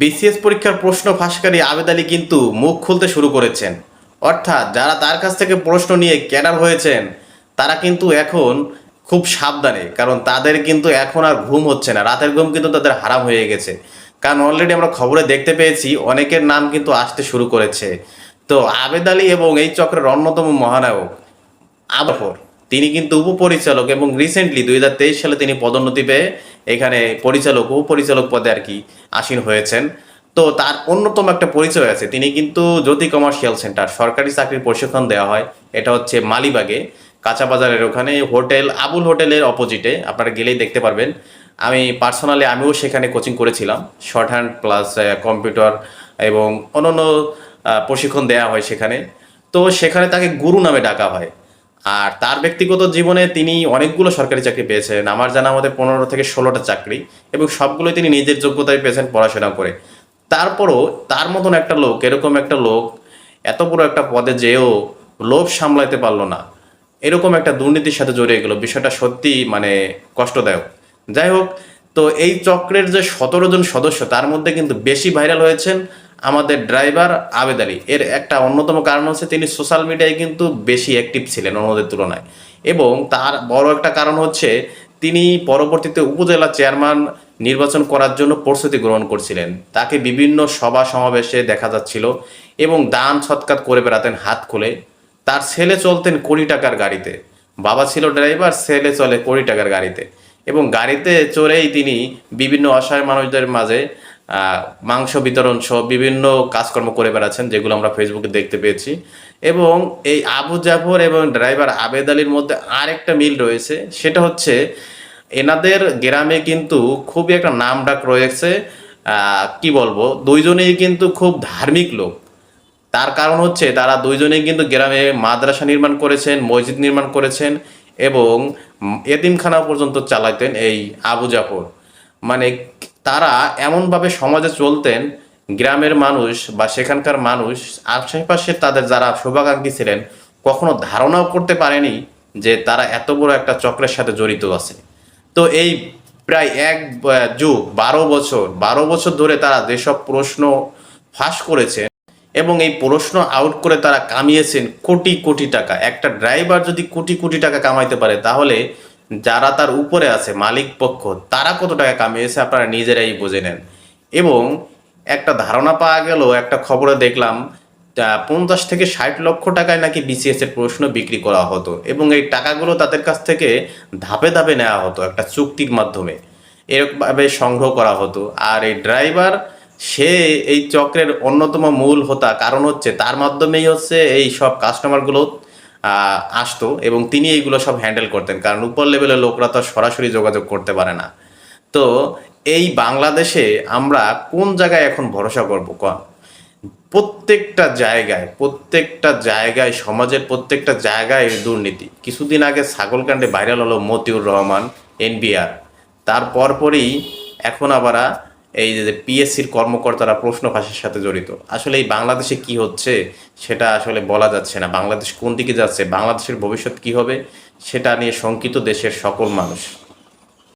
BCS পরীক্ষার প্রশ্ন ফাঁসকারী আবেদ আলী কিন্তু মুখ খুলতে শুরু করেছেন। অর্থাৎ যারা তার কাছ থেকে প্রশ্ন নিয়ে ক্যাডার হয়েছেন, তারা কিন্তু এখন খুব সাবধানে, কারণ তাদের কিন্তু এখন আর ঘুম হচ্ছে না। রাতের ঘুম কিন্তু তাদের হারাম হয়ে গেছে। কারণ অলরেডি আমরা খবরে দেখতে পেয়েছি, অনেকের নাম কিন্তু আসতে শুরু করেছে। তো আবেদ আলী এবং এই চক্রের অন্যতম মহানায়ক আবফর তিনি কিন্তু উপপরিচালক এবং রিসেন্টলি দুই হাজার তেইশ সালে তিনি পদোন্নতি পেয়ে এখানে পরিচালক, উপপরিচালক পদে আর কি আসীন হয়েছেন। তো তার অন্যতম একটা পরিচয় আছে, তিনি কিন্তু জ্যোতি কমার্শিয়াল সেন্টার সরকারি চাকরির প্রশিক্ষণ দেওয়া হয়। এটা হচ্ছে মালিবাগে, কাঁচা বাজারের ওখানে হোটেল, আবুল হোটেলের অপোজিটে আপনারা গেলেই দেখতে পারবেন। আমি পার্সোনালি আমিও সেখানে কোচিং করেছিলাম শর্ট হ্যান্ড প্লাস কম্পিউটার এবং অন্যান্য প্রশিক্ষণ দেওয়া হয় সেখানে। তো সেখানে তাকে গুরু নামে ডাকা হয়। আর তার ব্যক্তিগত জীবনে তিনি অনেকগুলো সরকারি চাকরি পেয়েছেন। আমার জানা মতে পনেরো থেকে ষোলোটা চাকরি এবং সবগুলোই তিনি নিজের যোগ্যতায় পেয়েছেন পড়াশোনা করে। তারপরও তার মতন একটা লোক, এরকম একটা লোক, এত বড় একটা পদে যেও লোভ সামলাইতে পারল না। এরকম একটা দুর্নীতির সাথে জড়িয়ে গেল। বিষয়টা সত্যি মানে কষ্টদায়ক। যাই হোক, তো এই চক্রের যে সতেরো জন সদস্য, তার মধ্যে কিন্তু বেশি ভাইরাল হয়েছেন। আমাদের ড্রাইভার আবেদ আলী। এর একটা অন্যতম কারণ হচ্ছে তিনি সোশ্যাল মিডিয়ায় কিন্তু বেশি অ্যাক্টিভ ছিলেন অন্যদের তুলনায়। এবং তার বড় একটা কারণ হচ্ছে তিনি পরবর্তীতে উপজেলা চেয়ারম্যান নির্বাচন করার জন্য প্রস্তুতি গ্রহণ করছিলেন। তাকে বিভিন্ন সভা সমাবেশে দেখা যাচ্ছিল এবং দান সৎকার করে বেড়াতেন হাত খুলে। তার ছেলে চলতেন কোটি টাকার গাড়িতে। বাবা ছিল ড্রাইভার, ছেলে চলে কোটি টাকার গাড়িতে। এবং গাড়িতে চড়েই তিনি বিভিন্ন অসহায় মানুষদের মাঝে মাংস বিতরণ সহ বিভিন্ন কাজকর্ম করে বেড়াচ্ছেন, যেগুলো আমরা ফেসবুকে দেখতে পেয়েছি। এবং এই আবু জাফর এবং ড্রাইভার আবেদ আলীর মধ্যে আরেকটা মিল রয়েছে, সেটা হচ্ছে এনাদের গ্রামে কিন্তু খুবই একটা নাম ডাক রয়েছে কি বলব, দুইজনেই কিন্তু খুব ধার্মিক লোক। তার কারণ হচ্ছে তারা দুইজনেই কিন্তু গ্রামে মাদ্রাসা নির্মাণ করেছেন, মসজিদ নির্মাণ করেছেন এবং এতিমখানা পর্যন্ত চালাতেন এই আবু জাফর। মানে তারা এমনভাবে সমাজে চলতেন, গ্রামের মানুষ বা সেখানকার মানুষ, আশেপাশে তাদের যারা শুভাকাঙ্ক্ষী ছিলেন, কখনো ধারণাও করতে পারেনি যে তারা এত বড় একটা চক্রের সাথে জড়িত আছে। তো এই প্রায় এক যুগ, বারো বছর বারো বছর ধরে তারা যেসব প্রশ্ন ফাঁস করেছে এবং এই প্রশ্ন আউট করে তারা কামিয়েছেন কোটি কোটি টাকা। একটা ড্রাইভার যদি কোটি কোটি টাকা কামাইতে পারে, তাহলে যারা তার উপরে আছে, মালিক পক্ষ, তারা কত টাকা কামিয়েছে আপনারা নিজেরাই বুঝে নেন। এবং একটা ধারণা পাওয়া গেল, একটা খবরে দেখলাম পঞ্চাশ থেকে ষাট লক্ষ টাকায় নাকি বিসিএস এর প্রশ্ন বিক্রি করা হতো এবং এই টাকাগুলো তাদের কাছ থেকে ধাপে ধাপে নেওয়া হতো একটা চুক্তির মাধ্যমে। এরকমভাবে সংগ্রহ করা হতো। আর এই ড্রাইভার, সে এই চক্রের অন্যতম মূল হোতা কারণ হচ্ছে তার মাধ্যমেই হচ্ছে এই সব কাস্টমারগুলো আসতো এবং তিনি এইগুলো সব হ্যান্ডেল করতেন। কারণ উপর লেভেলের লোকরা তো সরাসরি যোগাযোগ করতে পারে না। তো এই বাংলাদেশে আমরা কোন জায়গায় এখন ভরসা করব কন? প্রত্যেকটা জায়গায় প্রত্যেকটা জায়গায়, সমাজের প্রত্যেকটা জায়গায় দুর্নীতি। কিছুদিন আগে ছাগলকাণ্ডে ভাইরাল হলো মতিউর রহমান, এনবিআর। তার পরপরই এখন আবার এই যে পিএসসির কর্মকর্তারা প্রশ্ন ফাঁসের সাথে জড়িত, আসলে এই বাংলাদেশে কি হচ্ছে সেটা আসলে বলা যাচ্ছে না। বাংলাদেশ কোন দিকে যাচ্ছে, বাংলাদেশের ভবিষ্যৎ কি হবে সেটা নিয়ে শঙ্কিত দেশের সকল মানুষ।